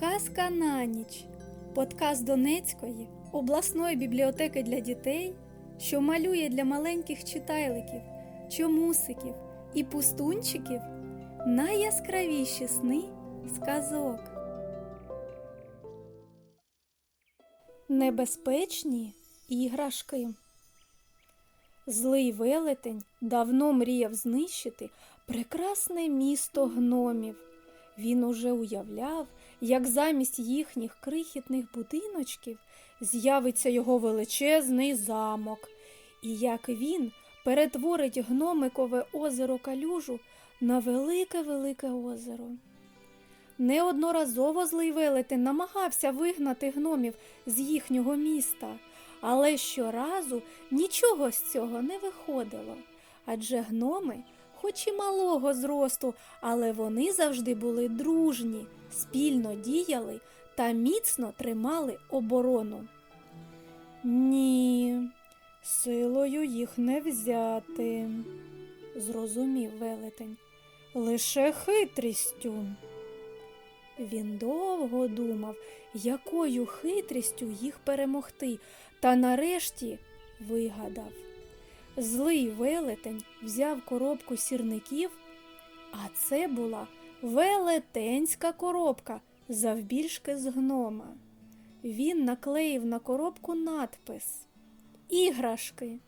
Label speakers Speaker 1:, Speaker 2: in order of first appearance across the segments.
Speaker 1: Казка на ніч. Подкаст Донецької обласної бібліотеки для дітей, що малює для маленьких читайликів, чомусиків і пустунчиків найяскравіші сни сказок. Небезпечні іграшки. Злий велетень давно мріяв знищити прекрасне місто гномів. Він уже уявляв, як замість їхніх крихітних будиночків з'явиться його величезний замок, і як він перетворить гномикове озеро Калюжу на велике-велике озеро. Неодноразово злий велетень намагався вигнати гномів з їхнього міста, але щоразу нічого з цього не виходило, адже гноми, хоч і малого зросту, але вони завжди були дружні, спільно діяли та міцно тримали оборону. Ні, силою їх не взяти, зрозумів велетень, лише хитрістю. Він довго думав, якою хитрістю їх перемогти, та нарешті вигадав. Злий велетень взяв коробку сірників, а це була велетенська коробка завбільшки з гнома. Він наклеїв на коробку надпис Іграшки.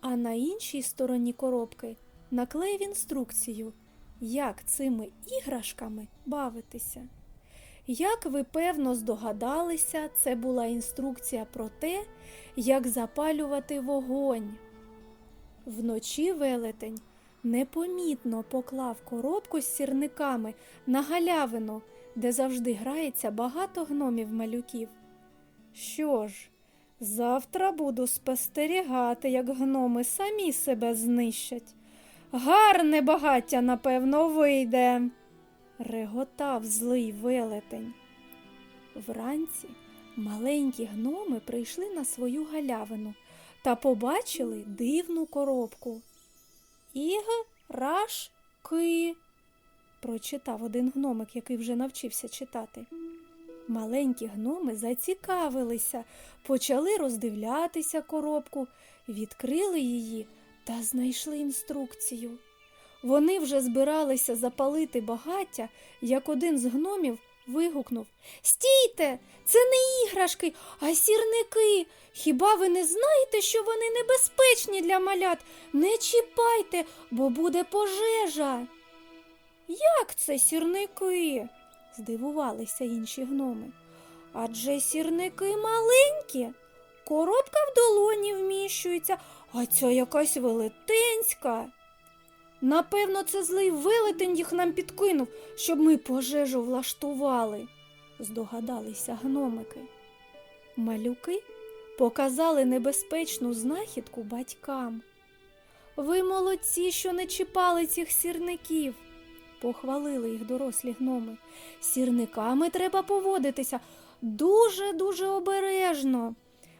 Speaker 1: А на іншій стороні коробки наклеїв інструкцію, як цими іграшками бавитися. Як ви певно здогадалися, це була інструкція про те, як запалювати вогонь. Вночі велетень непомітно поклав коробку з сірниками на галявину, де завжди грається багато гномів малюків. Що ж, завтра буду спостерігати, як гноми самі себе знищать. Гарне багаття, напевно, вийде, реготав злий велетень. Вранці маленькі гноми прийшли на свою галявину та побачили дивну коробку. Іграшки, прочитав один гномик, який вже навчився читати. Маленькі гноми зацікавилися, почали роздивлятися коробку, відкрили її та знайшли інструкцію. Вони вже збиралися запалити багаття, як один з гномів вигукнув Стійте, це не іграшки, а сірники. Хіба ви не знаєте, що вони небезпечні для малят? Не чіпайте, бо буде пожежа. Як це сірники? здивувалися інші гноми. Адже сірники маленькі, коробка в долоні вміщується, а ця якась велетенська. Напевно, це злий велетень їх нам підкинув, щоб ми пожежу влаштували, здогадалися гномики. Малюки показали небезпечну знахідку батькам. Ви молодці, що не чіпали цих сірників, похвалили їх дорослі гноми. Сірниками треба поводитися дуже-дуже обережно,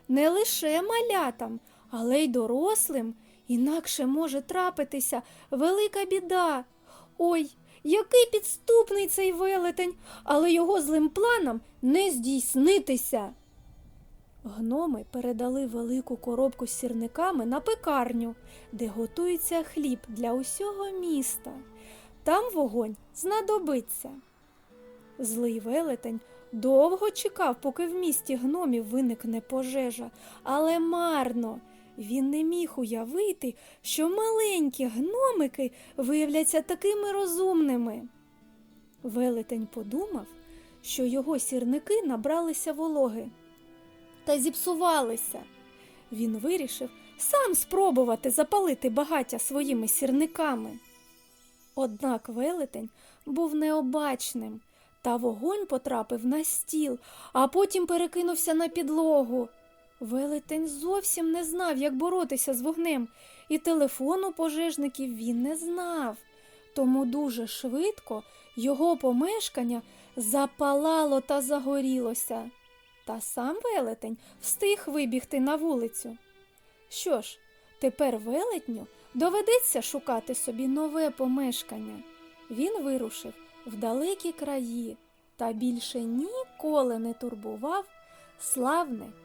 Speaker 1: не лише малятам, але й дорослим. Інакше може трапитися велика біда. Ой, який підступний цей велетень, але його злим планам не здійснитися. Гноми передали велику коробку з сірниками на пекарню, де готується хліб для усього міста. Там вогонь знадобиться. Злий велетень довго чекав, поки в місті гномів виникне пожежа, але марно. Він не міг уявити, що маленькі гномики виявляться такими розумними. Велетень подумав, що його сірники набралися вологи та зіпсувалися. Він вирішив сам спробувати запалити багаття своїми сірниками. Однак велетень був необачним, та вогонь потрапив на стіл, а потім перекинувся на підлогу. Велетень зовсім не знав, як боротися з вогнем, і телефону пожежників він не знав. Тому дуже швидко його помешкання запалало та загорілося. Та сам велетень встиг вибігти на вулицю. Що ж, тепер велетню доведеться шукати собі нове помешкання. Він вирушив в далекі краї, та більше ніколи не турбував славне